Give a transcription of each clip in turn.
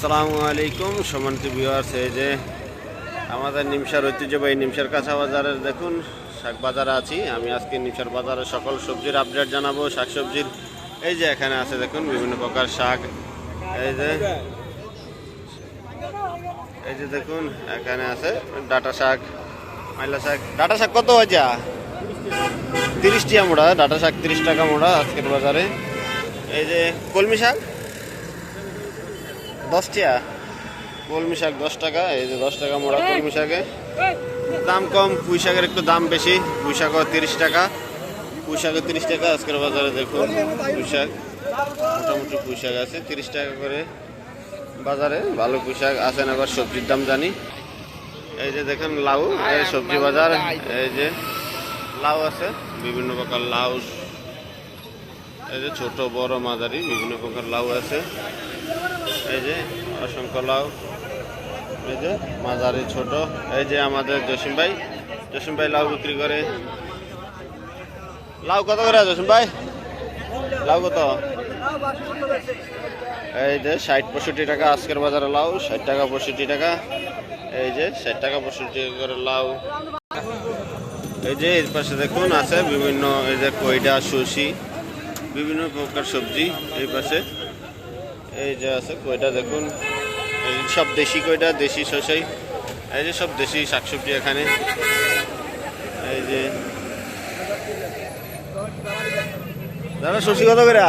আসসালামু আলাইকুম, সম্মানিত ভিউয়ার্স এই যে আমাদের নিমসার ঐতিহ্যবাহী নিমসার কাঁচা বাজারের দেখুন, শাক বাজারে আছি। আমি আজকে নিমসার বাজারে সকল সবজির আপডেট জানাব, শাক সবজির। এই যে এখানে আছে দেখুন, বিভিন্ন প্রকার শাক। এই যে এই যে দেখুন, এখানে আছে ডাটা শাক মাইলা শাক। ডাটা শাক কত হয়েছে তিরিশ টাকা মোড়া ডাটা শাক তিরিশ টাকা মোড়া আজকের বাজারে। এই যে কলমি শাক দশ টাকা কলমি শাক দশ টাকা এই যে দশ টাকা মোড়া কলমি শাকে। দাম কম পুঁই শাকের একটু দাম বেশি। পুঁই শাকও তিরিশ টাকা। পুঁই শাকও তিরিশ টাকা আজকের বাজারে দেখুন পুঁই শাক। মোটামুটি পুঁই শাক আছে তিরিশ টাকা করে বাজারে। ভালো পুঁই শাক আছে না আবার সবজির দাম জানি। এই যে দেখেন লাউ এই সবজি বাজার এই যে লাউ আছে বিভিন্ন প্রকার লাউ। এই যে ছোট বড় মাঝারি বিভিন্ন প্রকার লাউ আছে। এই যে অসংখ্য লাউ, এই যে মাঝারি ছোট, এই যে আমাদের জসিম ভাই। জসিম ভাই লাউ বিক্রি করে। লাউ কত করে জসিম ভাই? লাউ কত? এই যে ষাট পঁয়ষট্টি টাকা আজকের বাজারে লাউ, ষাট টাকা পঁয়ষট্টি টাকা। এই যে ষাট টাকা পঁয়ষট্টি করে লাউ। এই যে এর পাশে দেখুন আছে বিভিন্ন, এই যে কইডা সুশি বিভিন্ন প্রকার সবজি এই পাশে। এই যে আছে কইটা দেখুন। সব দেশি কইটা, দেশি শসাই। এই যে সব দেশি শাকসবজি এখানে। এই যে। দাদা, শশি কত করে?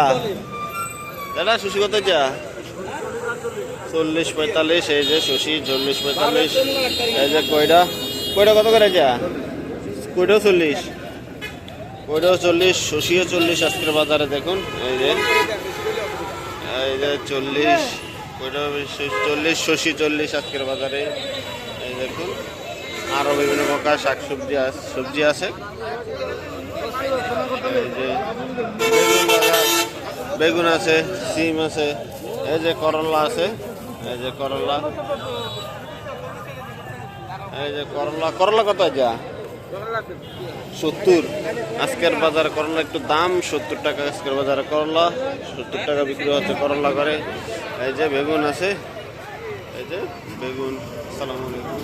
দাদা, শশি কত যা চল্লিশ পঁয়তাল্লিশ, এই যে শশি, চল্লিশ পঁয়তাল্লিশ। এই যে কয়টা কয়টা কত করে যা কয়টাও চল্লিশ। কয়টাও চল্লিশ, শশিও চল্লিশ আজকের বাজারে দেখুন। এই যে। এই যে চল্লিশ কইটাও চল্লিশ, শশি চল্লিশ আজকের বাজারে। এই দেখুন আরও বিভিন্ন প্রকার শাক সবজি সবজি আছে। বেগুন আছে, সিম আছে, এই যে করলা আছে, এই যে করলা। এই যে করলা করলা কত যা সত্তর। আজকের বাজারে করলা একটু দাম, সত্তর টাকা আজকের বাজারে করলা, সত্তর টাকা বিক্রি হচ্ছে করলা করে। এই যে বেগুন আছে, এই যে বেগুন, সালাম আলাইকুম।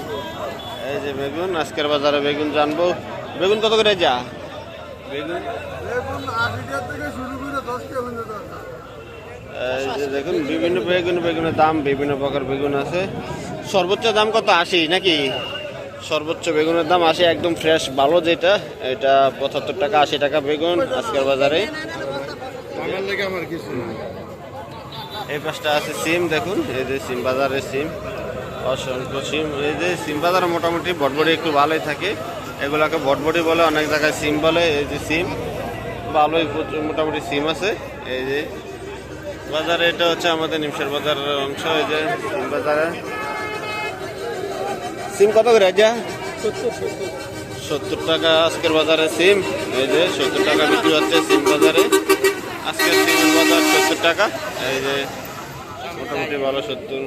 এই যে বেগুন, আজকের বাজারে বেগুন জানব। বেগুন কত করে যা? বেগুন? এই যে দেখুন, বিভিন্ন বেগুন, বেগুনের দাম, বিভিন্ন প্রকার বেগুন আছে। সর্বোচ্চ দাম কত? আশি নাকি? সর্বোচ্চ বেগুনের দাম আশি একদম ফ্রেশ ভালো যেটা এটা পঁচাত্তর টাকা আশি টাকা বেগুন আজকের বাজারে। এই পাশটা আছে সিম দেখুন এই যে সিম বাজারের সিম অসংখ্য সিম। এই যে সিম বাজার মোটামুটি বটবটি একটু ভালোই থাকে। এগুলাকে বটবটি বলে অনেক জায়গায় সিম বলে এই যে সিম ভালোই মোটামুটি সিম আছে। এই যে বাজারে এটা হচ্ছে আমাদের নিমসের বাজারের অংশ এই যে সিম বাজারে। সিম কত করে যা সত্তর টাকা আজকের বাজারে সিম। এই যে সত্তর টাকা বিক্রি হচ্ছে সিম বাজারে। আজকের সিমের বাজার সত্তর টাকা। এই যে মোটামুটি ভালো সত্তর।